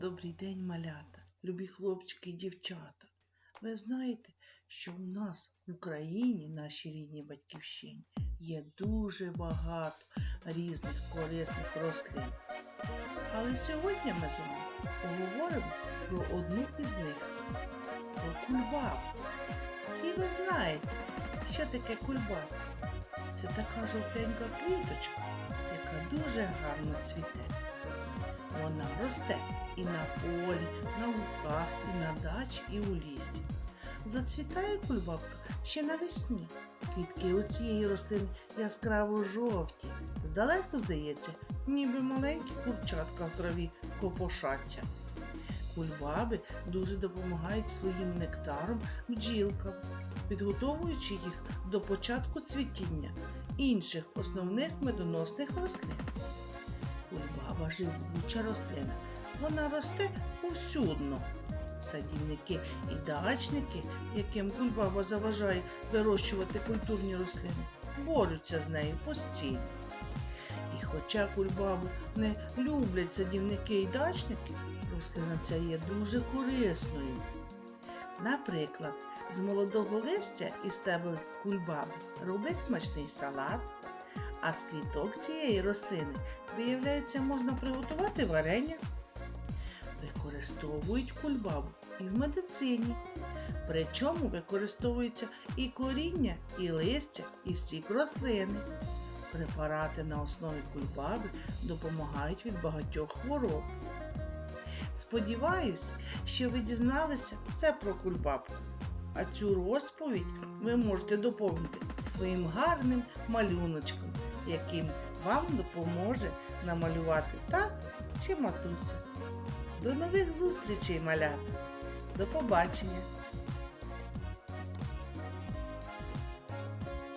Добрий день, малята, любі хлопчики і дівчата. Ви знаєте, що в нас в Україні, нашій рідній батьківщині, є дуже багато різних корисних рослин. Але сьогодні ми з вами поговоримо про одну із них про кульбабу. Всі ви знаєте, що таке кульбаба. Це така жовтенька квіточка, яка дуже гарно цвіте. Вона росте і на полі, на луках, і на дачі, і у лісі. Зацвітає кульбабка ще навесні. Квітки у цієї рослини яскраво жовті. Здалеку здається, ніби маленькі курчатка в траві копошаться. Кульбаби дуже допомагають своїм нектаром бджілкам, підготовуючи їх до початку цвітіння інших основних медоносних рослин. Кульбаба живуча рослина. Вона росте повсюдно. Садівники і дачники, яким кульбаба заважає вирощувати культурні рослини, борються з нею постійно. І хоча кульбабу не люблять садівники і дачники, рослина ця є дуже корисною. Наприклад, з молодого листя і стебел кульбаби роблять смачний салат, а з квіток цієї рослини, виявляється, можна приготувати варення. Використовують кульбабу і в медицині. Причому використовується і коріння, і листя, і стік рослини. Препарати на основі кульбаби допомагають від багатьох хвороб. Сподіваюсь, що ви дізналися все про кульбабу. А цю розповідь ви можете доповнити своїм гарним малюночком, яким вам допоможе намалювати тат чи матуся. До нових зустрічей, малята! До побачення!